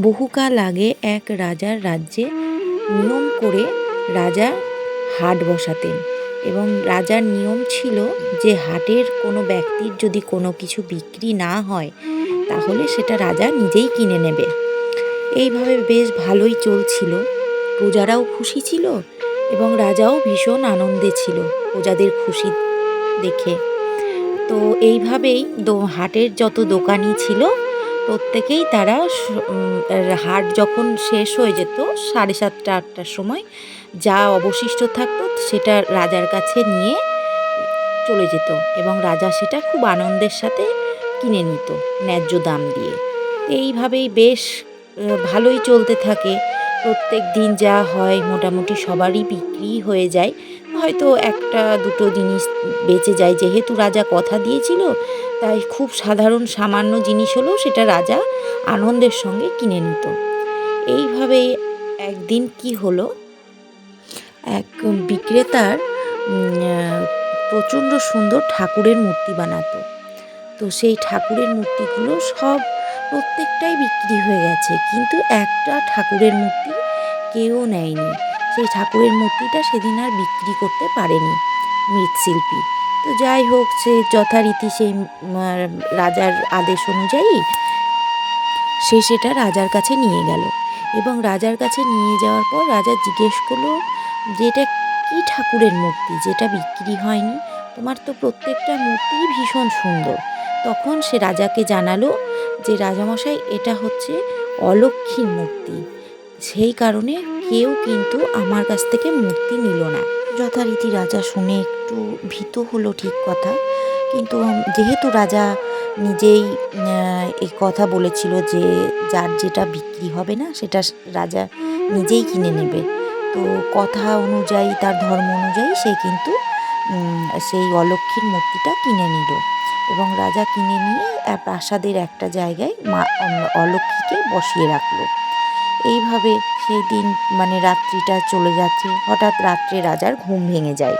বহুকাল আগে এক রাজার রাজ্যে নিয়ম করে রাজা হাট বসাতেন এবং রাজার নিয়ম ছিল যে হাটের কোনো ব্যক্তির যদি কোনো কিছু বিক্রি না হয়, তাহলে সেটা রাজা নিজেই কিনে নেবে। এইভাবে বেশ ভালোই চলছিল। প্রজারাও খুশি ছিল এবং রাজাও ভীষণ আনন্দে ছিল প্রজাদের খুশি দেখে। তো এইভাবেই হাটের যত দোকানি ছিল প্রত্যেকেই তারা হাট যখন শেষ হয়ে যেত, সাড়ে সাতটা, আটটার সময় যা অবশিষ্ট থাকতো সেটা রাজার কাছে নিয়ে চলে যেত এবং রাজা সেটা খুব আনন্দের সাথে কিনে নিত ন্যায্য দাম দিয়ে। এইভাবেই বেশ ভালোই চলতে থাকে। প্রত্যেক দিন যা হয় মোটামুটি সবারই বিক্রি হয়ে যায়। হয়তো একটা দুটো জিনিস বেঁচে যায়, যেহেতু রাজা কথা দিয়েছিল তাই খুব সাধারণ সামান্য জিনিস হলেও সেটা রাজা আনন্দের সঙ্গে কিনে নিত। এইভাবে একদিন কি হলো? এক বিক্রেতার প্রচণ্ড সুন্দর ঠাকুরের মূর্তি বানাতো। তো সেই ঠাকুরের মূর্তিগুলো সব প্রত্যেকটাই বিক্রি হয়ে গেছে, কিন্তু একটা ঠাকুরের মূর্তি কেউ নেয়নি। সেই ঠাকুরের মূর্তিটা সেদিন আর বিক্রি করতে পারেনি মৃৎশিল্পী। তো যাই হোক, সে যথারীতি সেই রাজার আদেশ অনুযায়ী সে সেটা রাজার কাছে নিয়ে গেল। এবং রাজার কাছে নিয়ে যাওয়ার পর রাজা জিজ্ঞেস করল যে এটা কী ঠাকুরের মূর্তি? যেটা বিক্রি হয়নি? তোমার তো প্রত্যেকটা মূর্তিই ভীষণ সুন্দর। তখন সে রাজাকে জানালো যে, রাজামশাই, এটা হচ্ছে অলক্ষীর মূর্তি। সেই কারণে কেউ কিন্তু আমার কাছ থেকে মূর্তি নিল না। যথারীতি রাজা শুনে একটু ভীত হলো ঠিক কথা। কিন্তু যেহেতু রাজা নিজেই এই কথা বলেছিল যে যার যেটা বিক্রি হবে না, সেটা রাজা নিজেই কিনে নেবে। তো কথা অনুযায়ী, তার ধর্ম অনুযায়ী সে কিন্তু সেই অলক্ষীর মূর্তিটা কিনে নিল। এবং রাজা কিনে নিয়ে প্রাসাদের একটা জায়গায় মা, অলক্ষীকে বসিয়ে রাখল। এইভাবে সেই দিন মানে রাত্রিটা চলে যাচ্ছে। হঠাৎ রাত্রে রাজার ঘুম ভেঙে যায়।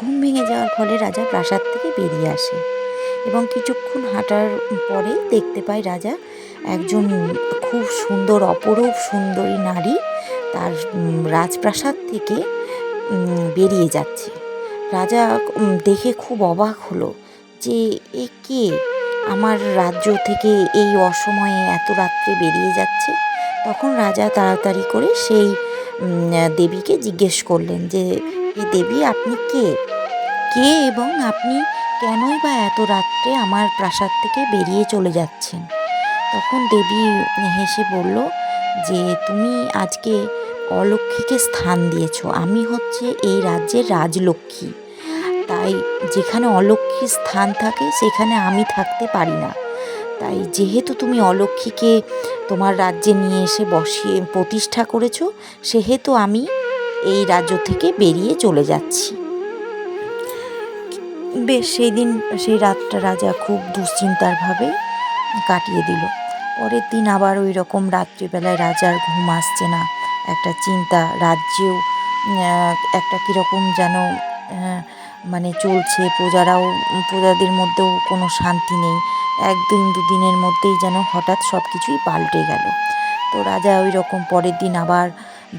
ঘুম ভেঙে যাওয়ার ফলে রাজা প্রাসাদ থেকে বেরিয়ে আসে এবং কিছুক্ষণ হাঁটার পরেই দেখতে পায় রাজা একজন খুব সুন্দর, অপরূপ সুন্দরী নারী তার রাজপ্রাসাদ থেকে বেরিয়ে যাচ্ছে। রাজা দেখে খুব অবাক হলো যে, এ কে? আমার রাজ্য থেকে এই অসময়ে এত রাত্রে বেরিয়ে যাচ্ছে। তখন রাজা তাড়াতাড়ি করে সেই দেবীকে জিজ্ঞেস করলেন যে, এ দেবী, আপনি কে? কে এবং আপনি কেনই বা এত রাত্রে আমার প্রাসাদ থেকে বেরিয়ে চলে যাচ্ছেন? তখন দেবী হেসে বলল, যে, তুমি আজকে অলক্ষীকে স্থান দিয়েছ। আমি হচ্ছে এই রাজ্যের রাজলক্ষ্মী। তাই যেখানে অলক্ষীর স্থান থাকে, সেখানে আমি থাকতে পারি না। তাই যেহেতু তুমি অলক্ষীকে তোমার রাজ্যে নিয়ে এসে বসিয়ে প্রতিষ্ঠা করেছ, সেহেতু আমি এই রাজ্য থেকে বেরিয়ে চলে যাচ্ছি। বেশ সেই দিন সেই রাতটা রাজা খুব দুশ্চিন্তার ভাবে কাটিয়ে দিল। পরের দিন আবার ওই রকম রাত্রিবেলায় রাজার ঘুম আসছে না। একটা চিন্তা, রাজ্যেও একটা কীরকম যেন মানে চলছে, প্রজারাও, প্রজাদের মধ্যেও কোনো শান্তি নেই। একদিন দুদিনের মধ্যেই যেন হঠাৎ সব কিছুই পাল্টে গেল। তো রাজা ওই রকম পরের দিন আবার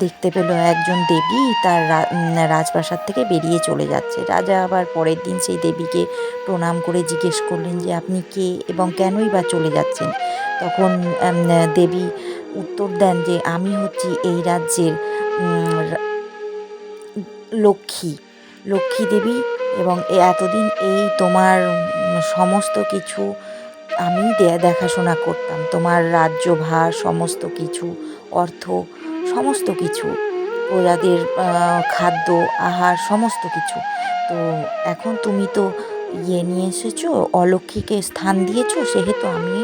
দেখতে পেল একজন দেবী তার রাজপ্রাসাদ থেকে বেরিয়ে চলে যাচ্ছে। রাজা আবার পরের দিন সেই দেবীকে প্রণাম করে জিজ্ঞেস করলেন যে, আপনি কে এবং কেনই বা চলে যাচ্ছেন? তখন দেবী উত্তর দেন যে, আমি হচ্ছি এই রাজ্যের লক্ষ্মী। লক্ষ্মী দেবী এবং এতদিন এই তোমার সমস্ত কিছু আমি দেখাশোনা করতাম। তোমার রাজ্যভার, সমস্ত কিছু, অর্থ, সমস্ত কিছু, প্রজাদের খাদ্য, আহার, সমস্ত কিছু। তো এখন তুমি তো ইয়ে নিয়ে এসেছ অলক্ষীকে স্থান দিয়েছ, সেহেতু আমি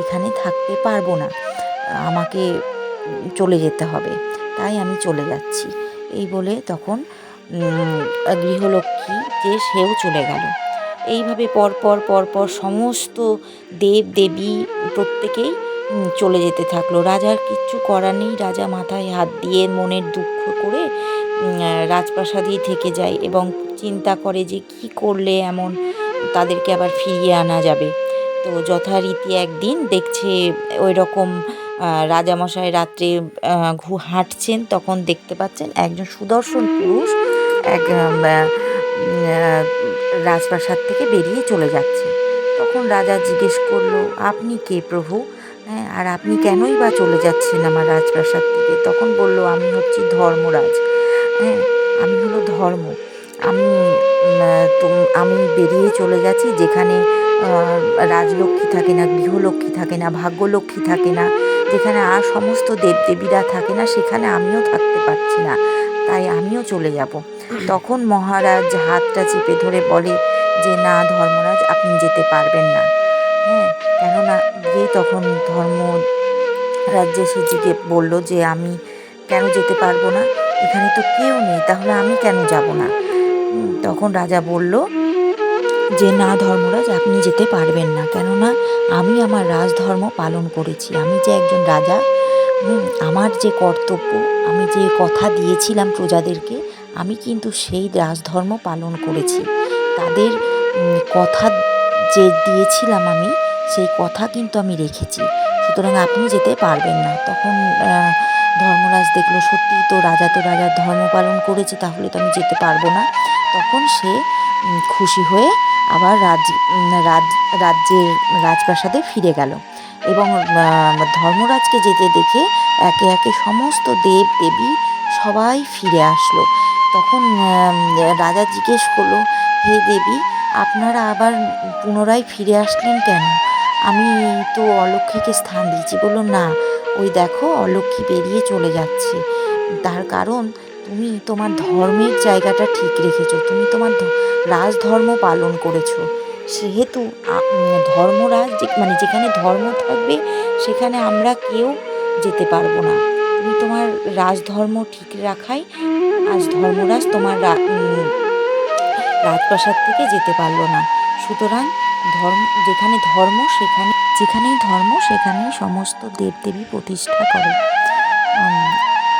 এখানে থাকতে পারব না। আমাকে চলে যেতে হবে, তাই আমি চলে যাচ্ছি। এই বলে তখন গৃহলক্ষ্মী যে সেও চলে গেল। এইভাবে পরপর পরপর সমস্ত দেব দেবী প্রত্যেকেই চলে যেতে থাকল। রাজার কিচ্ছু করার নেই। রাজা মাথায় হাত দিয়ে মনের দুঃখ করে রাজপ্রাসাদেই থেকে যায় এবং চিন্তা করে যে কি করলে এমন তাদেরকে আবার ফিরিয়ে আনা যাবে। তো যথারীতি একদিন দেখছে ওই রকম রাজামশাই রাত্রে ঘু, হাঁটছেন, তখন দেখতে পাচ্ছেন একজন সুদর্শন পুরুষ এক রাজপ্রাসাদ থেকে বেরিয়ে চলে যাচ্ছে। তখন রাজা জিজ্ঞেস করল, আপনি কে প্রভু? হ্যাঁ আর আপনি কেনই বা চলে যাচ্ছেন আমার রাজপ্রাসাদ থেকে? তখন বলল, আমি হচ্ছি ধর্মরাজ। হ্যাঁ আমি হলো ধর্ম। আমি আমি বেরিয়ে চলে যাচ্ছি যেখানে রাজলক্ষ্মী থাকে না, গৃহলক্ষ্মী থাকে না, ভাগ্যলক্ষ্মী থাকে না, যেখানে আর সমস্ত দেবদেবীরা থাকে না, সেখানে আমিও থাকতে পারছি না। তাই আমিও চলে যাব। তখন মহারাজ হাতটা চেপে ধরে বলে, যে না ধর্মরাজ, আপনি যেতে পারবেন না। হ্যাঁ কেননা গিয়ে তখন ধর্ম রাজ্যে সে বলল যে, আমি কেন যেতে পারব না? এখানে তো কেউ নেই, তাহলে আমি কেন যাব না? তখন রাজা বলল, যে না ধর্মরাজ, আপনি যেতে পারবেন না। কেননা আমি আমার রাজধর্ম পালন করেছি। আমি যে একজন রাজা আমার যে কর্তব্য, আমি যে কথা দিয়েছিলাম প্রজাদেরকে, আমি কিন্তু সেই রাজধর্ম পালন করেছি। তাদের কথা যে দিয়েছিলাম আমি, সেই কথা কিন্তু আমি রেখেছি। সুতরাং আপনি যেতে পারবেন না। তখন ধর্মরাজ দেখল, সত্যিই তো রাজা তো রাজার ধর্ম পালন করেছে, তাহলে তো আমি যেতে পারব না। তখন সে খুশি হয়ে আবার রাজ রাজ, রাজ্যের রাজপ্রাসাদে ফিরে গেল। এবং ধর্মরাজকে যেতে দেখে একে একে সমস্ত দেব দেবী সবাই ফিরে আসলো। তখন রাজা জিজ্ঞেস করল, হে দেবী, আপনারা আবার পুনরায় ফিরে আসলেন কেন? আমি তো অলক্ষীকে স্থান দিয়েছি। বলল, না, ওই দেখো, অলক্ষ্মী বেরিয়ে চলে যাচ্ছে। তার কারণ, তুমি তোমার ধর্মের জায়গাটা ঠিক রেখেছো। তুমি তোমার রাজধর্ম পালন করেছ। সেহেতু ধর্মরাজ যে- মানে যেখানে ধর্ম থাকবে, সেখানে আমরা কেউ যেতে পারব না। তুমি তোমার রাজধর্ম ঠিক রাখাই আজ ধর্মরাজ তোমার রাজপ্রাসাদ থেকে যেতে পারল না। সুতরাং ধর্ম যেখানে ধর্ম, সেখানে যেখানেই ধর্ম, সেখানেই সমস্ত দেবদেবী প্রতিষ্ঠা করে।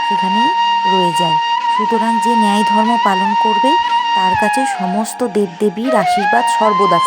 সেখানেই রয়ে যায়। সুতরাং যে ন্যায় ধর্ম পালন করবে, তার কাছে সমস্ত দেবদেবীর আশীর্বাদ সর্বদা